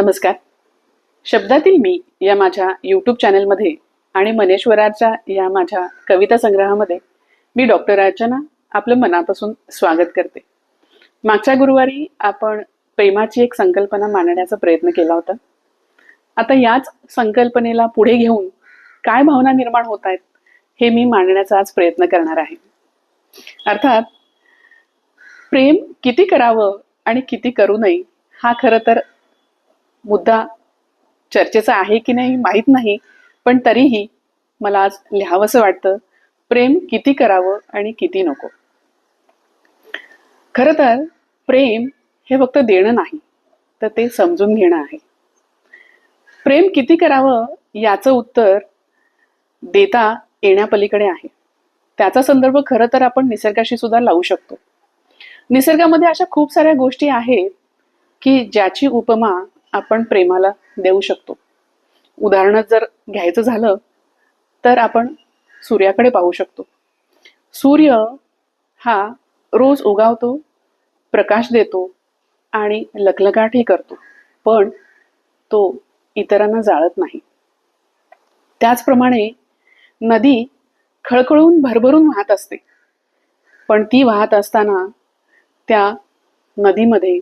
नमस्कार. शब्दातील मी या माझ्या यूट्यूब चॅनलमध्ये आणि मनेश्वराच्या या माझ्या कविता संग्रहामध्ये मी डॉक्टर अर्चना आपलं मनापासून स्वागत करते. मागच्या गुरुवारी आपण प्रेमाची एक संकल्पना मांडण्याचा प्रयत्न केला होता. आता याच संकल्पनेला पुढे घेऊन काय भावना निर्माण होत आहेत हे मी मांडण्याचा आज प्रयत्न करणार आहे. अर्थात प्रेम किती करावं आणि किती करू नये हा खरं तर मुद्दा चर्चेचा आहे की नाही माहीत नाही पण तरीही मला आज लिहावंसं वाटतं प्रेम किती करावं आणि किती नको. खरं तर प्रेम हे फक्त देणं नाही तर ते समजून घेणं आहे. प्रेम किती करावं याचं उत्तर देता येण्यापलीकडे आहे. त्याचा संदर्भ खरं तर आपण निसर्गाशी सुद्धा लावू शकतो. निसर्गामध्ये अशा खूप साऱ्या गोष्टी आहेत की ज्याची उपमा आपण प्रेमाला देऊ शकतो. उदाहरणात जर घ्यायचं झालं तर आपण सूर्याकडे पाहू शकतो. सूर्य हा रोज उगावतो प्रकाश देतो आणि लखलखाटही करतो पण तो इतरांना जाळत नाही. त्याचप्रमाणे नदी खळखळून भरभरून वाहत असते पण ती वाहत असताना त्या नदीमध्ये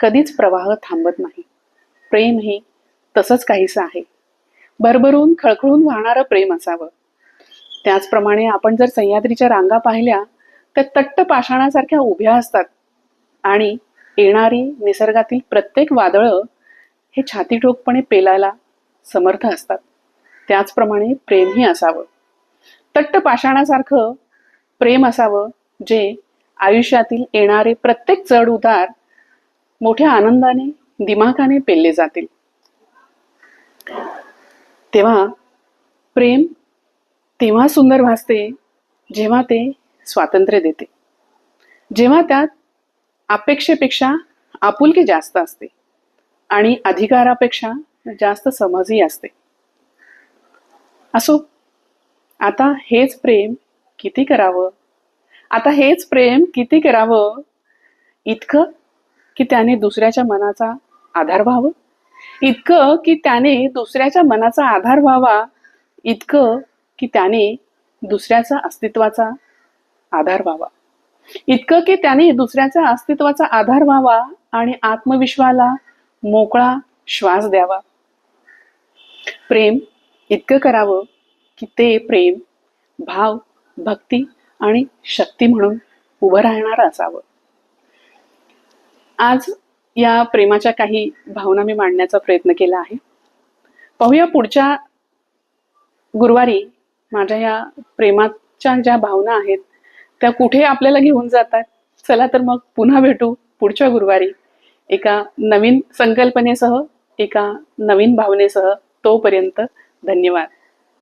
कधीच प्रवाह थांबत नाही. प्रेमही तसंच काहीसं आहे. भरभरून खळखळून वाहणारं प्रेम असावं. त्याचप्रमाणे आपण जर सह्याद्रीच्या रांगा पाहिल्या तर तट्ट पाषाणासारख्या उभ्या असतात आणि येणारी निसर्गातील प्रत्येक वादळं हे छातीठोकपणे पेलायला समर्थ असतात. त्याचप्रमाणे प्रेमही असावं. तट्ट पाषाणासारखं प्रेम असावं जे आयुष्यातील येणारे प्रत्येक चढ उतार मोठ्या आनंदाने दिमागाने पेलले जातील. तेव्हा प्रेम तेव्हा सुंदर भासते जेव्हा ते स्वातंत्र्य देते. जेव्हा त्यात अपेक्षेपेक्षा आपुलकी जास्त असते आणि अधिकारापेक्षा जास्त समजही असते. असो आता हेच प्रेम किती करावं? आता हेच प्रेम किती करावं? इतकं की त्याने दुसऱ्याच्या मनाचा आधार व्हावं? इतकं की त्याने दुसऱ्याच्या मनाचा आधार व्हावा इतकं की त्याने दुसऱ्याचा अस्तित्वाचा आधार व्हावा. इतकं की त्याने दुसऱ्याचा अस्तित्वाचा आधार व्हावा आणि आत्मविश्वाला मोकळा श्वास द्यावा. प्रेम इतकं करावं की ते प्रेम भाव भक्ती आणि शक्ती म्हणून उभं राहणारं असावं. आज या प्रेमाच्या काही भावना मी मांडण्याचा प्रयत्न केला आहे. पाहूया पुढच्या गुरुवारी माझ्या या प्रेमाच्या ज्या भावना आहेत त्या कुठे आपल्याला घेऊन जातात? चला तर मग पुन्हा भेटू पुढच्या गुरुवारी एका नवीन संकल्पनेसह एका नवीन भावनेसह तोपर्यंत धन्यवाद.